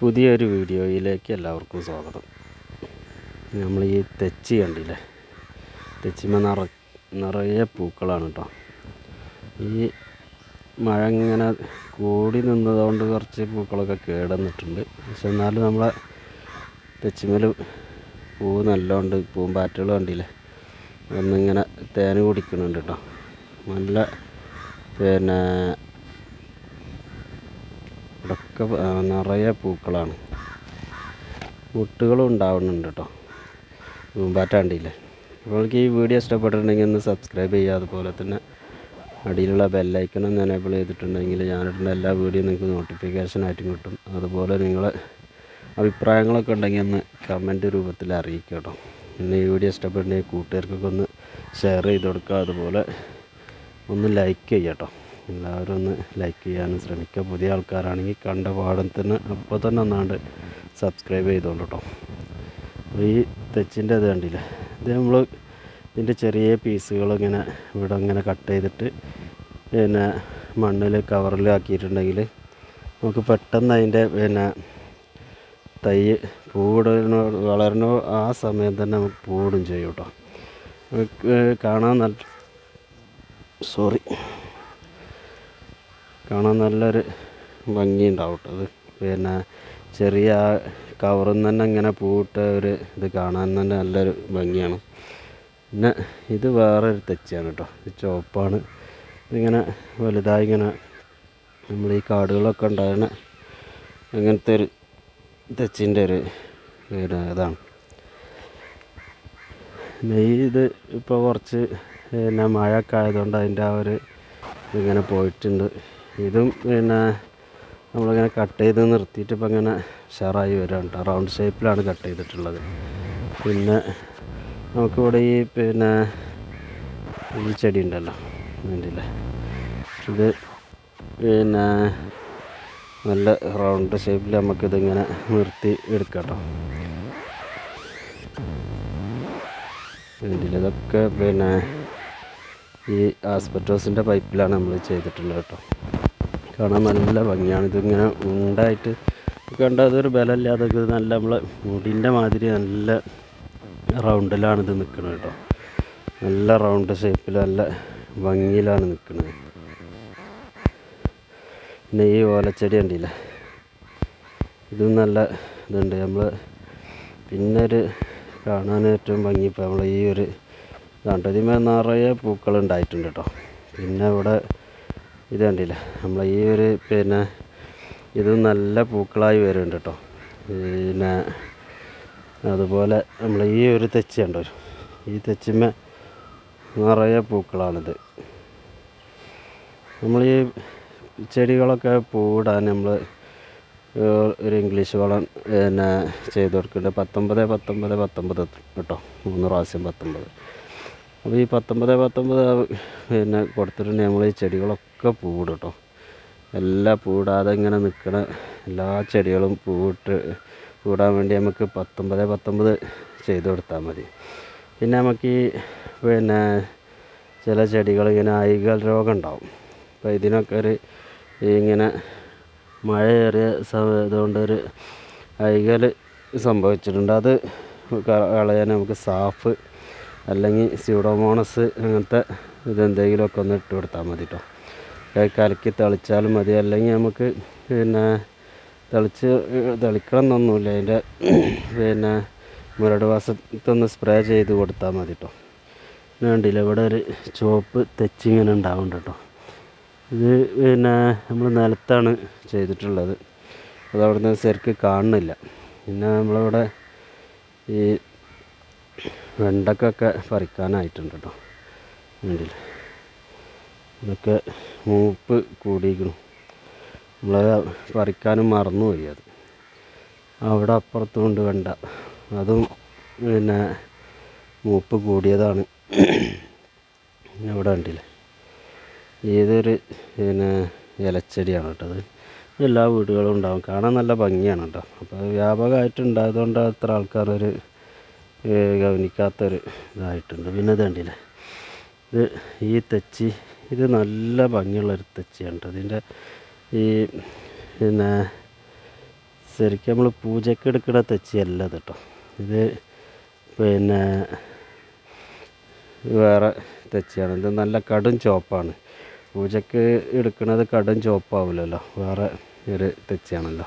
പുതിയൊരു വീഡിയോയിലേക്ക് എല്ലാവർക്കും സ്വാഗതം. നമ്മൾ ഈ തെച്ചി കണ്ടില്ലേ? തെച്ചിമ നിറ നിറയെ പൂക്കളാണ് കേട്ടോ. ഈ മഴ ഇങ്ങനെ കൂടി നിന്നതുകൊണ്ട് കുറച്ച് പൂക്കളൊക്കെ കേടന്നിട്ടുണ്ട്. പക്ഷെ എന്നാലും നമ്മളെ തെച്ചിമൽ പൂ നല്ലോണ്ട് പൂമ്പാറ്റകൾ കണ്ടില്ലേ? ഒന്നിങ്ങനെ തേന് കുടിക്കുന്നുണ്ട് കേട്ടോ. നല്ല പിന്നെ ഇവിടൊക്കെ ആ, നിറയെ പൂക്കളാണ്. മുട്ടുകളും ഉണ്ടാവുന്നുണ്ട് കേട്ടോ പൂമ്പാറ്റ കണ്ടില്ലേ നിങ്ങൾക്ക് ഈ വീഡിയോ ഇഷ്ടപ്പെട്ടിട്ടുണ്ടെങ്കിൽ ഒന്ന് സബ്സ്ക്രൈബ് ചെയ്യുക. അതുപോലെ തന്നെ അടിയിലുള്ള ബെല്ലൈക്കണം ഒന്ന് എനേബിൾ ചെയ്തിട്ടുണ്ടെങ്കിൽ ഞാനിട്ടുള്ള എല്ലാ വീഡിയോയും നിങ്ങൾക്ക് നോട്ടിഫിക്കേഷൻ ആയിട്ടും കിട്ടും. അതുപോലെ നിങ്ങൾ അഭിപ്രായങ്ങളൊക്കെ ഉണ്ടെങ്കിൽ ഒന്ന് കമന്റ് രൂപത്തിൽ അറിയിക്കുക കേട്ടോ പിന്നെ ഈ വീഡിയോ ഇഷ്ടപ്പെട്ടുണ്ടെങ്കിൽ കൂട്ടുകാർക്കൊക്കെ ഒന്ന് ഷെയർ ചെയ്ത് കൊടുക്കുക. അതുപോലെ ഒന്ന് ലൈക്ക് ചെയ്യാം കേട്ടോ എല്ലാവരും ഒന്ന് ലൈക്ക് ചെയ്യാനും ശ്രമിക്കുക. പുതിയ ആൾക്കാരാണെങ്കിൽ കണ്ട പാടം തന്നെ അപ്പോൾ തന്നെ ഒന്നാണ്ട് സബ്സ്ക്രൈബ് ചെയ്തോളൂ കേട്ടോ ഈ തെച്ചിന്റെ ഇത് കണ്ടില്ലേ? ഇത് നമ്മൾ ഇതിന്റെ ചെറിയ പീസുകൾ ഇങ്ങനെ ഇവിടെ ഇങ്ങനെ കട്ട് ചെയ്തിട്ട് പിന്നെ മണ്ണിൽ കവറിൽ ആക്കിയിട്ടുണ്ടെങ്കിൽ നമുക്ക് പെട്ടെന്ന് അതിന്റെ പിന്നെ തൈ പൂവിടുന്നോ വളരണോ ആ സമയം തന്നെ നമുക്ക് പൂവിടും ചെയ്യും കേട്ടോ കാണാൻ നല്ല സോറി കാണാൻ നല്ലൊരു ഭംഗിയുണ്ടാവും അത് പിന്നെ ചെറിയ കവറിൽ നിന്ന് തന്നെ ഇങ്ങനെ പൂവിട്ട ഒരു ഇത് കാണാൻ തന്നെ നല്ലൊരു ഭംഗിയാണ്. പിന്നെ ഇത് വേറെ ഒരു തെച്ചിയാണ് കേട്ടോ ഇത് ചുവപ്പാണ്. ഇതിങ്ങനെ വലുതായി ഇങ്ങനെ നമ്മൾ ഈ കാടുകളൊക്കെ ഉണ്ടാകുന്ന അങ്ങനത്തെ ഒരു തെച്ചിന്റെ ഒരു പിന്നെ ഇതാണ്. നെയ് ഇത് ഇപ്പോൾ കുറച്ച് പിന്നെ മഴയൊക്കെ ആയതുകൊണ്ട് അതിന്റെ ആ ഒരു ഇതിങ്ങനെ പോയിട്ടുണ്ട്. ഇതും പിന്നെ നമ്മളിങ്ങനെ കട്ട് ചെയ്ത് നിർത്തിയിട്ട് ഇപ്പം ഇങ്ങനെ ഷെയറായി വരാണ് കേട്ടോ റൗണ്ട് ഷേപ്പിലാണ് കട്ട് ചെയ്തിട്ടുള്ളത്. പിന്നെ നമുക്കിവിടെ ഈ പിന്നെ ഈ ചെടി ഉണ്ടല്ലോ വേണ്ടിയില്ലേ ഇത് പിന്നെ നല്ല റൗണ്ട് ഷേപ്പിൽ നമുക്കിതിങ്ങനെ നിർത്തി എടുക്കാം കേട്ടോ വേണ്ടിയില്ല ഇതൊക്കെ പിന്നെ ഈ ആസ്പെറ്റോസിന്റെ പൈപ്പിലാണ് നമ്മൾ ചെയ്തിട്ടുള്ളത് കേട്ടോ കാണാൻ നല്ല ഭംഗിയാണ്. ഇതിങ്ങനെ ഉണ്ടായിട്ട് കണ്ട അതൊരു ബലമില്ലാതെ നല്ല നമ്മളെ മുടിന്റെ മാതിരി നല്ല റൗണ്ടിലാണ് ഇത് നിൽക്കുന്നത് കേട്ടോ. നല്ല റൗണ്ട് ഷേപ്പിൽ നല്ല ഭംഗിയിലാണ് നിൽക്കുന്നത് പിന്നെ ഈ ഓലച്ചെടി കണ്ടില്ലേ? ഇതും നല്ല ഇതുണ്ട്. നമ്മൾ പിന്നെ ഒരു കാണാൻ ഏറ്റവും ഭംഗി ഇപ്പോൾ നമ്മൾ ഈ ഒരു ഇതാണ്ട് ഇതിന്മേൽ നിറയെ പൂക്കൾ ഉണ്ടായിട്ടുണ്ട് കേട്ടോ. പിന്നെ ഇവിടെ ഇത് കണ്ടില്ലേ? നമ്മൾ ഈ ഒരു പിന്നെ ഇത് നല്ല പൂക്കളായി വരുന്നുണ്ട് കേട്ടോ. പിന്നെ അതുപോലെ നമ്മൾ ഈ ഒരു തെച്ചി ഉണ്ടോ ഈ തെച്ചിമേ നിറയെ പൂക്കളാണിത്. നമ്മൾ ഈ ചെടികളൊക്കെ പൂടാൻ നമ്മൾ ഒരു ഇംഗ്ലീഷ് വളം പിന്നെ ചെയ്ത് കൊടുക്കുന്നുണ്ട്. പത്തൊമ്പത് പത്തൊമ്പത് പത്തൊമ്പത് കേട്ടോ. മൂന്ന് പ്രാവശ്യം പത്തൊമ്പത്. അപ്പോൾ ഈ പത്തൊമ്പത് പത്തൊമ്പത് പിന്നെ കൊടുത്തിട്ടുണ്ടെങ്കിൽ നമ്മൾ ഈ ചെടികളൊക്കെ പൂവിടും കേട്ടോ എല്ലാ പൂടാതെ ഇങ്ങനെ നിൽക്കണ എല്ലാ ചെടികളും പൂട്ട് പൂടാൻ വേണ്ടി നമുക്ക് പത്തൊമ്പത് പത്തൊമ്പത് ചെയ്ത് കൊടുത്താൽ മതി. പിന്നെ നമുക്ക് ഈ പിന്നെ ചില ചെടികൾ ഇങ്ങനെ ഐകൽ രോഗം ഉണ്ടാവും. അപ്പോൾ ഇതിനൊക്കെ ഒരു ഇങ്ങനെ മഴയേറിയ സമയം ഇതുകൊണ്ട് ഒരു ഐകൽ സംഭവിച്ചിട്ടുണ്ട്. അത് കളയാൻ നമുക്ക് സാഫ് അല്ലെങ്കിൽ സ്യൂഡോമോണസ് അങ്ങനത്തെ ഇതെന്തെങ്കിലുമൊക്കെ ഒന്ന് ഇട്ട് കൊടുത്താൽ മതി കേട്ടോ കലക്കി തളിച്ചാലും മതി. അല്ലെങ്കിൽ നമുക്ക് പിന്നെ തളിച്ച് തളിക്കണം എന്നൊന്നുമില്ല. അതിന്റെ പിന്നെ മുരട് വാസത്തൊന്ന് സ്പ്രേ ചെയ്ത് കൊടുത്താൽ മതി കേട്ടോ വേണ്ടില്ല ഇവിടെ ഒരു ചുവപ്പ് തെച്ചിങ്ങനെ ഉണ്ടാവുന്നുണ്ട് കേട്ടോ ഇത് പിന്നെ നമ്മൾ നിലത്താണ് ചെയ്തിട്ടുള്ളത്. അത് അവിടുന്ന് ശരിക്ക് കാണുന്നില്ല. പിന്നെ നമ്മളിവിടെ ഈ വെണ്ടക്കൊക്കെ പറിക്കാനായിട്ടുണ്ട് കേട്ടോ. വേണ്ടില്ല ഇതൊക്കെ മൂപ്പ് കൂടിയിരിക്കണം നമ്മൾ പറിക്കാനും മറന്നുപോയി അത്. അവിടെ അപ്പുറത്തുകൊണ്ട് വെണ്ട. അതും പിന്നെ മൂപ്പ് കൂടിയതാണ്. ഇവിടെ ഉണ്ടില്ലേ ഏതൊരു പിന്നെ ഇലച്ചെടിയാണ് കേട്ടോ അത്. എല്ലാ വീടുകളും ഉണ്ടാവും. കാണാൻ നല്ല ഭംഗിയാണ് കേട്ടോ. അപ്പോൾ വ്യാപകമായിട്ട് ഉണ്ടായതുകൊണ്ട് അത്ര ആൾക്കാരൊരു ഗവനിക്കാത്തൊരു ഇതായിട്ടുണ്ട് പിന്നെ ഇത് ഇത് ഈ തെച്ചി ഇത് നല്ല ഭംഗിയുള്ളൊരു തെച്ചിയാണ് ഇതിന്റെ ഈ പിന്നെ ശരിക്കും നമ്മൾ പൂജയ്ക്ക് എടുക്കുന്ന തെച്ചിയല്ല കേട്ടോ ഇത് പിന്നെ വേറെ തെച്ചിയാണ്. ഇത് നല്ല കടും ചുവപ്പാണ്. പൂജയ്ക്ക് എടുക്കുന്നത് കടും ചുവപ്പാവില്ലല്ലോ വേറെ ഒരു തെച്ചിയാണല്ലോ.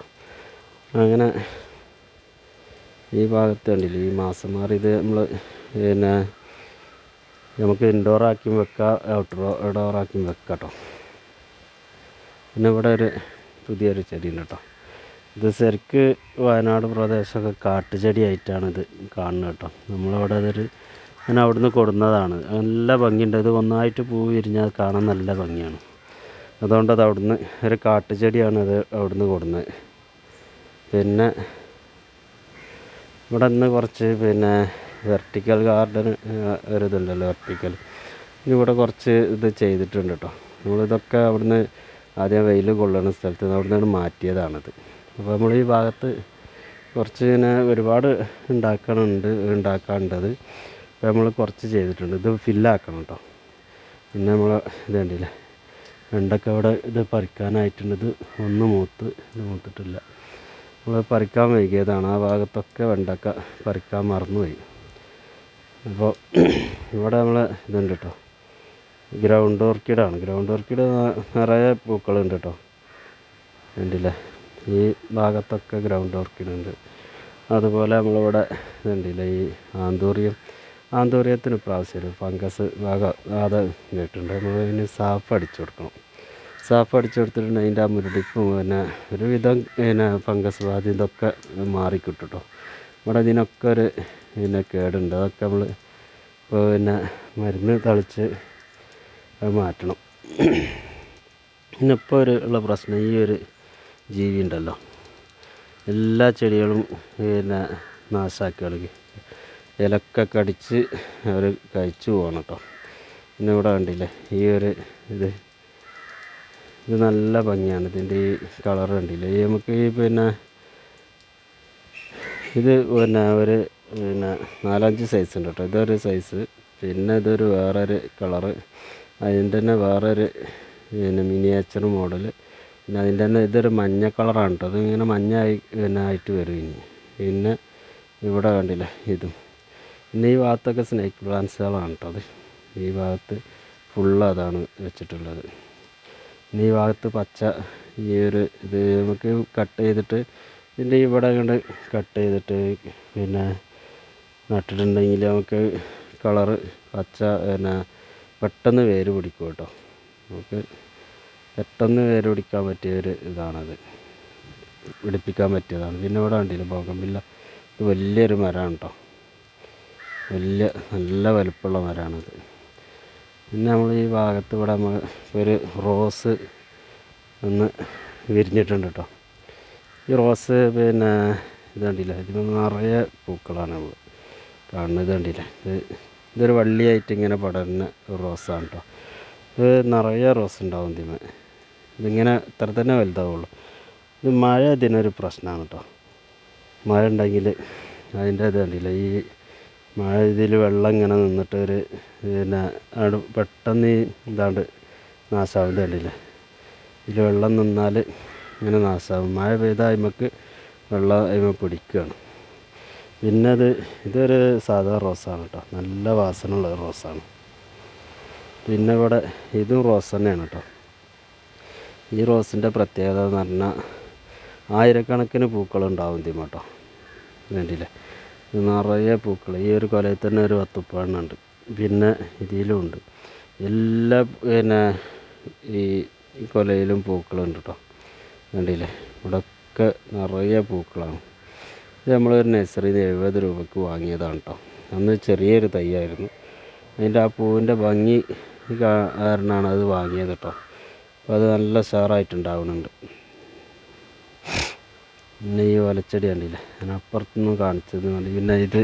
അങ്ങനെ ഈ ഭാഗത്ത് കണ്ടില്ലേ ഈ മാസം മാറി ഇത് നമ്മൾ പിന്നെ നമുക്ക് ഇൻഡോർ ആക്കിയും വെക്കാം ഔട്ട്ഡോർ ആക്കിയും വെക്കാം കേട്ടോ പിന്നെ ഇവിടെ ഒരു പുതിയൊരു ചെടി ഉണ്ട് കേട്ടോ ഇത് ശരിക്ക് വയനാട് പ്രദേശമൊക്കെ കാട്ടുചെടിയായിട്ടാണ് ഇത് കാണുന്നത് കേട്ടോ. നമ്മളവിടെ അതൊരു ഞാൻ അവിടുന്ന് കൊടുന്നതാണ്. നല്ല ഭംഗിയുണ്ട്. ഇത് ഒന്നായിട്ട് പൂ വിരിഞ്ഞാൽ കാണാൻ നല്ല ഭംഗിയാണ്. അതുകൊണ്ട് അത് അവിടുന്ന് ഒരു കാട്ടുചെടിയാണ് അത് അവിടുന്ന് കൊടുന്നത്. പിന്നെ ഇവിടെ നിന്ന് കുറച്ച് പിന്നെ വെർട്ടിക്കൽ ഗാർഡൻ ഒരു ഇതുണ്ടല്ലോ വെർട്ടിക്കൽ ഇവിടെ കുറച്ച് ഇത് ചെയ്തിട്ടുണ്ട് കേട്ടോ നമ്മളിതൊക്കെ അവിടുന്ന് ആദ്യം വെയിൽ കൊള്ളുന്ന സ്ഥലത്ത് നിന്ന് അവിടുന്ന് മാറ്റിയതാണിത്. അപ്പോൾ നമ്മൾ ഈ ഭാഗത്ത് കുറച്ച് ഇങ്ങനെ ഒരുപാട് ഉണ്ടാക്കണുണ്ട് ഉണ്ടാക്കാനുണ്ടത് അപ്പോൾ നമ്മൾ കുറച്ച് ചെയ്തിട്ടുണ്ട്. ഇത് ഫില്ലാക്കണം കേട്ടോ പിന്നെ നമ്മൾ ഇത് കണ്ടില്ലേ? വെണ്ടക്ക അവിടെ ഇത് പറിക്കാനായിട്ടുണ്ട്. ഇത് ഒന്ന് മൂത്ത് ഇത് മൂത്തിട്ടില്ല. നമ്മൾ പറിക്കാൻ വൈകിയതാണ്. ആ ഭാഗത്തൊക്കെ വെണ്ടക്ക പറിക്കാൻ മറന്നുപോയി. അപ്പോൾ ഇവിടെ നമ്മൾ ഇതുണ്ട് കേട്ടോ ഗ്രൗണ്ട് ഓർക്കിഡാണ്. ഗ്രൗണ്ട് ഓർക്കിഡ് നിറയെ പൂക്കളുണ്ട് കേട്ടോ കണ്ടില്ലേ? ഈ ഭാഗത്തൊക്കെ ഗ്രൗണ്ട് ഓർക്കിഡ് ഉണ്ട് അതുപോലെ നമ്മളിവിടെ ഇതുണ്ടല്ലേ ഈ ആന്തൂറിയം. ആന്തൂറിയത്തിന് പ്രാവശ്യം ഫംഗസ് ഭാഗം അത് കേട്ടിട്ടുണ്ട്. നമ്മൾ അതിന് സാഫ് അടിച്ചു കൊടുക്കണം. സാഫ് അടിച്ചു കൊടുത്തിട്ടുണ്ട് അതിന്റെ ആ മുരടിപ്പും പിന്നെ ഒരുവിധം പിന്നെ ഫംഗസ് ബാധ ഇതൊക്കെ മാറിക്കിട്ടും കേട്ടോ ഇവിടെ ഇതിനൊക്കെ ഒരു പിന്നെ കേടുണ്ട്. അതൊക്കെ നമ്മൾ ഇപ്പോൾ പിന്നെ മരുന്ന് തളിച്ച് മാറ്റണം. പിന്നെ ഒരു ഉള്ള പ്രശ്നം ഈ ഒരു ജീവി ഉണ്ടല്ലോ. എല്ലാ ചെടികളും പിന്നെ നാശാക്കി കളി ഇലക്കെ കടിച്ച് അവർ കഴിച്ചു പോകണം കേട്ടോ. പിന്നെ ഇവിടെ കണ്ടില്ലേ ഈ ഒരു ഇത് ഇത് നല്ല ഭംഗിയാണ്. ഇതിന്റെ ഈ കളർ കണ്ടില്ലേ? നമുക്ക് ഈ പിന്നെ ഇത് പിന്നെ ഒരു പിന്നെ നാലഞ്ച് സൈസ് ഉണ്ട് കേട്ടോ ഇതൊരു സൈസ് പിന്നെ ഇതൊരു വേറൊരു കളറ് അതിന്റെ തന്നെ വേറൊരു പിന്നെ മിനിയേച്ചർ മോഡൽ പിന്നെ അതിന്റെ തന്നെ ഇതൊരു മഞ്ഞ കളറാണ് കേട്ടോ അതിങ്ങനെ മഞ്ഞായി പിന്നെ ആയിട്ട് വരും ഇനി. പിന്നെ ഇവിടെ കണ്ടില്ലേ ഇതും. പിന്നെ ഈ ഭാഗത്തൊക്കെ സ്നേക്ക് പ്ലാന്റ്സുകളാണ് കേട്ടോ അത്. ഈ ഭാഗത്ത് ഫുള്ള് അതാണ് വെച്ചിട്ടുള്ളത്. ഈ ഭാഗത്ത് പച്ച ഈ ഒരു ഇത് നമുക്ക് കട്ട് ചെയ്തിട്ട് ഇതിന്റെ ഇവിടെ കണ്ട് കട്ട് ചെയ്തിട്ട് പിന്നെ നട്ടിട്ടുണ്ടെങ്കിൽ നമുക്ക് കളറ് പച്ച പിന്നെ പെട്ടെന്ന് വേര് പിടിക്കും കേട്ടോ. നമുക്ക് പെട്ടെന്ന് വേര് പിടിക്കാൻ പറ്റിയ ഒരു ഇതാണത്. പിടിപ്പിക്കാൻ പറ്റിയതാണ്. പിന്നെ ഇവിടെ കണ്ടില്ല ബോഗംബില്ല ഇത് വലിയൊരു മരമാണ് കേട്ടോ. വലിയ നല്ല വലുപ്പമുള്ള മരമാണിത്. പിന്നെ നമ്മൾ ഈ ഭാഗത്ത് ഇവിടെ ഒരു റോസ് ഒന്ന് വിരിഞ്ഞിട്ടുണ്ട് കേട്ടോ. ഈ റോസ് പിന്നെ ഇത് കണ്ടില്ല? ഇതിന് നിറയെ പൂക്കളാണ് നമ്മൾ കാണുന്നത് കണ്ടില്ല? ഇത് ഇതൊരു വള്ളിയായിട്ട് ഇങ്ങനെ പടരുന്ന ഒരു റോസാണ് കേട്ടോ. ഇത് നിറയെ റോസ് ഉണ്ടാവും ഇതിന്. ഇതിങ്ങനെ ഇത്ര തന്നെ വലുതാവുള്ളൂ. ഇത് മഴ ഇതിനൊരു പ്രശ്നമാണ് കേട്ടോ. മഴ ഉണ്ടെങ്കിൽ അതിന്റെ ഇത് കണ്ടില്ല? ഈ മഴ ഇതിൽ വെള്ളം ഇങ്ങനെ നിന്നിട്ട് ഒരു പിന്നെ അവിടെ പെട്ടെന്ന് ഈ ഇതാണ്ട് നാശാവും ഇത് കണ്ടില്ലേ ഇതിൽ വെള്ളം നിന്നാൽ ഇങ്ങനെ നാശാവും. മഴ പെയ്താൽ അതിമക്ക് വെള്ളം അതിമ പിടിക്കുകയാണ് പിന്നെ അത് ഇതൊരു സാധാ റോസാണ് കേട്ടോ. നല്ല വാസനയുള്ള റോസാണ്. പിന്നെ ഇവിടെ ഇതും റോസ് തന്നെയാണ് കേട്ടോ. ഈ റോസിന്റെ പ്രത്യേകത എന്ന് പറഞ്ഞാൽ ആയിരക്കണക്കിന് പൂക്കളുണ്ടാവും തീമ കേട്ടോ വേണ്ടിയില്ലേ നിറയെ പൂക്കൾ ഈ ഒരു കൊലയിൽ തന്നെ ഒരു ഉണ്ട് പിന്നെ ഇതിലും ഉണ്ട് എല്ലാ പിന്നെ ഈ ഈ കൊലയിലും പൂക്കളുണ്ട് കേട്ടോ കണ്ടില്ലേ? ഇവിടെയൊക്കെ നിറയെ പൂക്കളാണ്. ഇത് നമ്മളൊരു നഴ്സറിയിൽ നിന്ന് എഴുപത് രൂപയ്ക്ക് വാങ്ങിയതാണ് കേട്ടോ അന്ന് ചെറിയൊരു തൈയായിരുന്നു. അതിന്റെ ആ പൂവിന്റെ ഭംഗി കാരണമാണ് അത് വാങ്ങിയത് കേട്ടോ അപ്പോൾ അത് നല്ല ഉഷാറായിട്ടുണ്ടാവുന്നുണ്ട്. പിന്നെ ഈ ഇലച്ചെടി കണ്ടില്ലേ? ഞാൻ അപ്പുറത്തുനിന്ന് കാണിച്ചത് മതി പിന്നെ ഇത്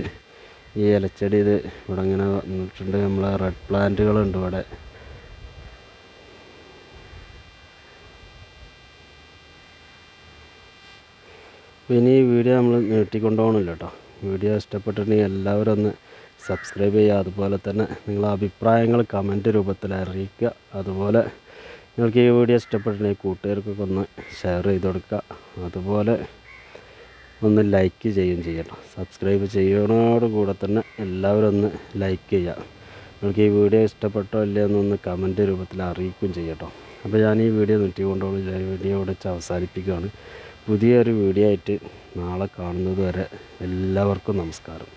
ഈ ഇലച്ചെടി ഇത് ഇവിടെ ഇങ്ങനെ വന്നിട്ടുണ്ട്. നമ്മളെ റെഡ് പ്ലാന്റുകളുണ്ട് ഇവിടെ. ഇനി ഈ വീഡിയോ നമ്മൾ നീട്ടിക്കൊണ്ടുപോകണമല്ലോ കേട്ടോ. വീഡിയോ ഇഷ്ടപ്പെട്ടിട്ടുണ്ടെങ്കിൽ എല്ലാവരും ഒന്ന് സബ്സ്ക്രൈബ് ചെയ്യുക. അതുപോലെ തന്നെ നിങ്ങളെ അഭിപ്രായങ്ങൾ കമന്റ് രൂപത്തിൽ അറിയിക്കുക. അതുപോലെ നിങ്ങൾക്ക് ഈ വീഡിയോ ഇഷ്ടപ്പെട്ടിട്ടുണ്ടെങ്കിൽ കൂട്ടുകാർക്കൊക്കെ ഒന്ന് ഷെയർ ചെയ്ത് കൊടുക്കുക. അതുപോലെ ഒന്ന് ലൈക്ക് ചെയ്യുകയും ചെയ്യണം. സബ്സ്ക്രൈബ് ചെയ്യണോട് കൂടെ തന്നെ എല്ലാവരും ഒന്ന് ലൈക്ക് ചെയ്യുക. നിങ്ങൾക്ക് ഈ വീഡിയോ ഇഷ്ടപ്പെട്ടോ ഇല്ലയോ എന്നൊന്ന് കമന്റ് രൂപത്തിൽ അറിയിക്കുകയും ചെയ്യട്ടോ അപ്പോൾ ഞാൻ ഈ വീഡിയോ നെറ്റി ഞാൻ വീഡിയോ ഇവിടെ വെച്ച് അവസാനിപ്പിക്കുകയാണ്. പുതിയൊരു വീഡിയോ ആയിട്ട് നാളെ കാണുന്നത് വരെ എല്ലാവർക്കും നമസ്കാരം.